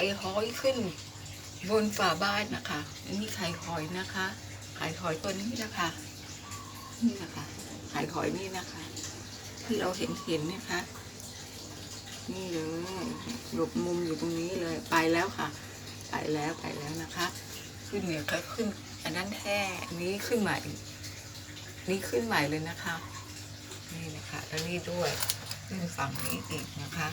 ข่หอยขึ้น บนฝาบ้านนะคะอันนี้ไข่หอยนะคะไข่หอยตัวนี้นะคะนี่นะคะไข่หอยนี่นะคะ ที่เราเห็นเห็นนะคะ นี่เลยหลบมุมอยู่ตรงนี้เลยไปแล้วค่ะ ไปแล้วไปแล้วนะคะ ขึ้นเนี่ยก็ขึ้น อันนั้นแท้นี้ขึ้นใหม่ นี่ขึ้นใหม่เลยนะคะ นี่นะคะแล้วนี่ด้วยขึ้นฝั่งนี้อีกนะคะ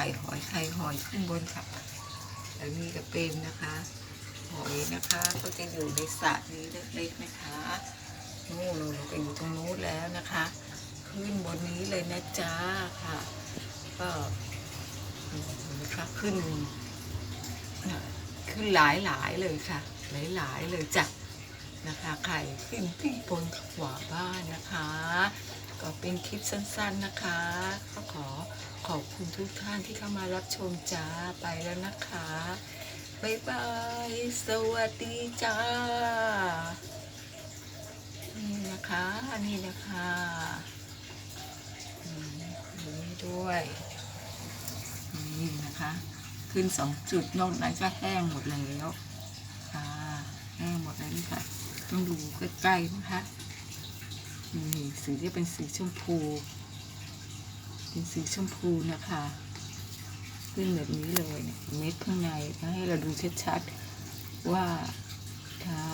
ข่หอยไข่หอยขึ้นบนค่ะแล้วนี่ก็เป็นนะคะ หอยนะคะก็จะอยู่ในสระนี้เล็กๆนะคะนู่นเราไปอยู่ตรงนู้นแล้วนะคะ ขึ้นบนนี้เลยนะจ๊ะค่ะ ก็นะคะขึ้น ขึ้นหลายหลายๆเลยค่ะ หลายหลายๆเลยจ้ะนะคะไข่ขึ้นที่บนขวาบ้านนะคะ ก็เป็นคลิปสั้นๆนะคะ ขอบคุณทุกท่านที่เข้ามารับชมจ้าไปแล้วนะคะบ๊ายบาย สวัสดีจ้า นี่นะคะ นี่นะคะนี่ด้วย นี่นะคะ ขึ้นสองจุดนอกนั้นก็แห้งหมดแล้วค่ะแห้งหมดแล้วนี่ค่ะ ต้องดูใกล้ๆนะคะ นี่สีที่เป็นสีชมพู เป็นสีชมพูนะคะ ขึ้นแบบนี้เลยเม็ดข้างในนะให้เราดูชัดๆว่าค่ะ